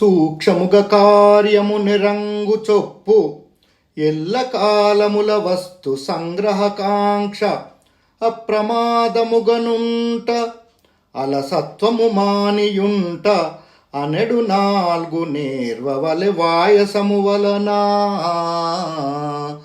సూక్ష్మముగ కార్యము నిరంగు చొప్పు ఎల్ల కాలముల వస్తు సంగ్రహకాంక్ష అప్రమాదముగనుంట అలసత్వము మానియుంట అనెడు నాల్గు నేర్వవలె వాయసము వలనా. ఆ.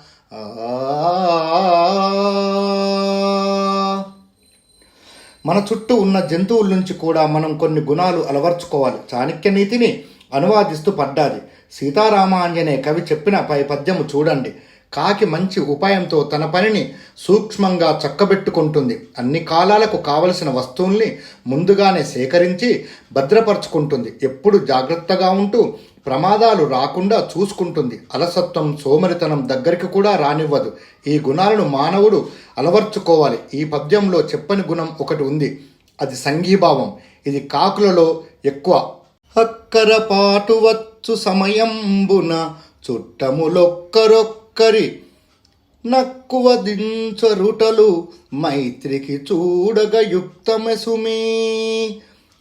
మన చుట్టూ ఉన్న జంతువుల నుంచి కూడా మనం కొన్ని గుణాలు అలవర్చుకోవాలి. చాణక్య నీతిని అనువాదిస్తూ పడ్డాది. సీతారామాంజనే కవి చెప్పిన పై పద్యము చూడండి. కాకి మంచి ఉపాయంతో తన పనిని సూక్ష్మంగా చక్కబెట్టుకుంటుంది. అన్ని కాలాలకు కావలసిన వస్తువుల్ని ముందుగానే సేకరించి భద్రపరుచుకుంటుంది. ఎప్పుడు జాగ్రత్తగా ఉంటూ ప్రమాదాలు రాకుండా చూసుకుంటుంది. అలసత్వం సోమరితనం దగ్గరికి కూడా రానివ్వదు. ఈ గుణాలను మానవుడు అలవర్చుకోవాలి. ఈ పద్యంలో చెప్పని గుణం ఒకటి ఉంది. అది సంఘీభావం. ఇది కాకులలో ఎక్కువ అక్కర పాటు వచ్చు సమయంబున చుట్టములొక్కరొక్కరి నక్కువ దించరుటలు మైత్రికి చూడగ యుక్తమెసుమీ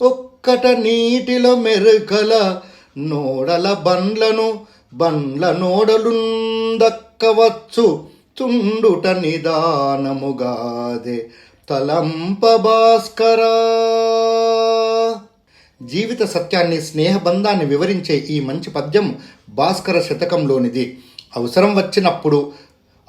ఒక్కట నీటిలో మెరుగల నోడల బండ్లను బండ్ల నోడలుందక్కవచ్చు. చుండుట నిదానముగాదే తలంప భాస్కరా. జీవిత సత్యాన్ని స్నేహబంధాన్ని వివరించే ఈ మంచి పద్యం భాస్కర శతకంలోనిది. అవసరం వచ్చినప్పుడు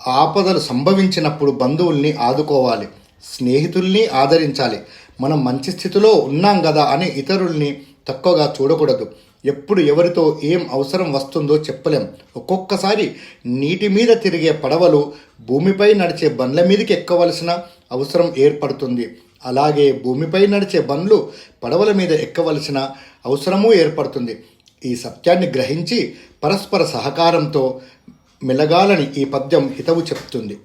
ఆపదలు సంభవించినప్పుడు బంధువుల్ని ఆదుకోవాలి స్నేహితుల్ని ఆదరించాలి. మనం మంచి స్థితిలో ఉన్నాం కదా అని ఇతరుల్ని తక్కువగా చూడకూడదు. ఎప్పుడు ఎవరితో ఏం అవసరం వస్తుందో చెప్పలేం. ఒక్కొక్కసారి నీటి మీద తిరిగే పడవలు భూమిపై నడిచే బండ్ల మీదకి ఎక్కవలసిన అవసరం ఏర్పడుతుంది. అలాగే భూమిపై నడిచే బండ్లు పడవల మీద ఎక్కవలసిన అవసరమూ ఏర్పడుతుంది. ఈ సత్యాన్ని గ్రహించి పరస్పర సహకారంతో మెలగాలని ఈ పద్యం హితవు చెప్తుంది.